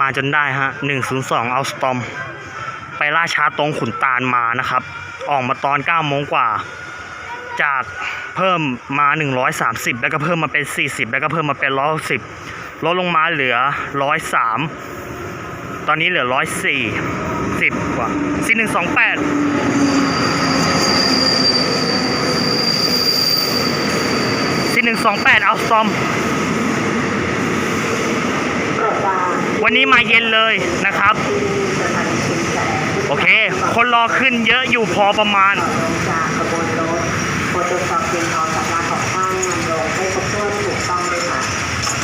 มาจนได้ฮะ102เอาสตอม ไปล่าช้าตรงขุนตาลมานะครับ ออกมาตอน9โมงกว่า จากเพิ่มมา 130 แล้วก็เพิ่มมาเป็น 40 แล้วก็เพิ่มมาเป็น110ลดลงมาเหลือ 103 ตอนนี้เหลือ 104 10กว่า4128 4128เอาสตอม วันนี้มาเย็นเลยนะครับ โอเค คนรอขึ้นเยอะอยู่พอประมาณขบวนรถโปรตรวจสอบเพียงพอสำหรับของท่านนำลงให้ครบถ้วนถูกต้องด้วยค่ะ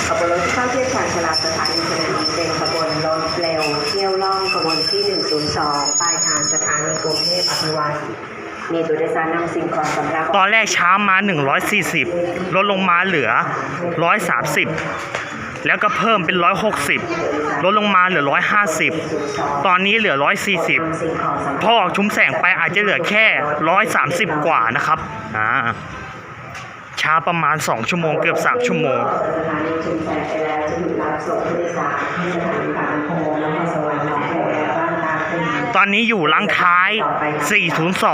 ขบวนรถที่เข้าเทียบชานชลาสถานีชนนีเป็นขบวนรถเร็วเที่ยวล่องขบวนที่ 102ปลายทางสถานีกรุงเทพอภิวัตรมีตัวโดยสารนำสิ่งของสำหรับตอนแรกช้ามา 140 ลดลงมาเหลือ 130 แล้วก็เพิ่มเป็น 160 ลดลงมาเหลือ 150 ตอนนี้เหลือ 140 พอออกชุมแสงไปอาจจะเหลือแค่ 130 กว่านะครับอ่าช้าประมาณ 2 ชั่วโมงเกือบ 3 ชั่วโมงตอนนี้อยู่ลังท้าย 402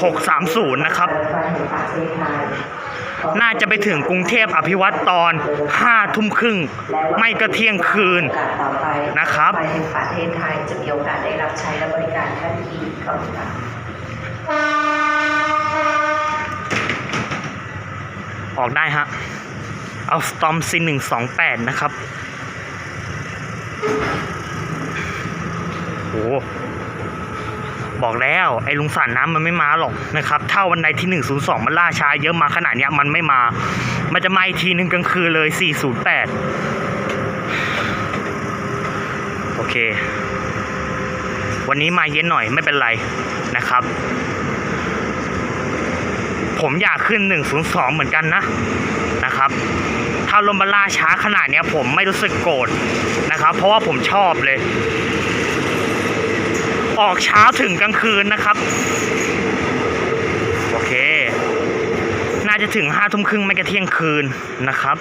8630 นะครับ น่าจะไปถึงกรุงเทพอภิวัตรตอน5ทุ่มครึ่ง ไม่ก็เที่ยงคืนโอกาสต่อไปนะครับไปถึงประเทศไทยจะมีโอกาสได้รับใช้และบริการท่านอีกขอบคุณค่ะออกได้ฮะ เอาสตอมซีหนึ่งสองแปดนะครับโห บอกแล้วไอ้ลุงสันน้ำมันไม่มาหรอกนะครับถ้าวันใดที่ 102 มันล่าช้าเยอะมาขนาดเนี้ยมันไม่มา มันจะมาอีกทีหนึ่งกลางคืนเลย 408 โอเค วันนี้มาเย็นหน่อยไม่เป็นไรนะครับ ผมอยากขึ้น 102 เหมือนกันนะนะครับถ้าลมบล่าช้าขนาดเนี้ยผมไม่รู้สึกโกรธนะครับ เพราะว่าผมชอบเลย ออกเช้าถึงกลางคืนนะครับ โอเค น่าจะถึงห้าทุ่มครึ่งไม่กระเที่ยงคืนนะครับ